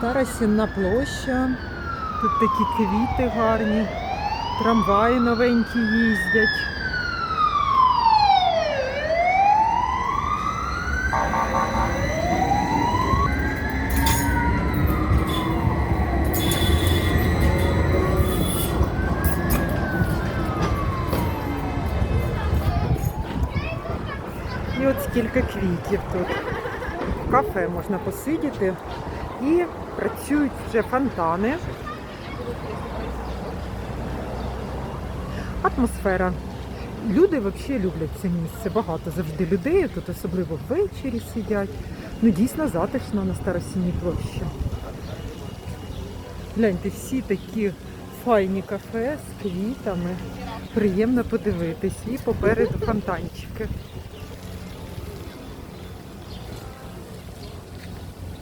Стара сінна площа. Тут такі квіти гарні, трамваї новенькі їздять. І от скільки квітів тут. В кафе можна посидіти і працюють вже фонтани. Атмосфера. Люди взагалі люблять це місце. Багато завжди людей. Тут особливо ввечері сидять. Ну дійсно затишно на Старосінній площі. Гляньте, всі такі файні кафе з квітами. Приємно подивитись. І попереду фонтанчики.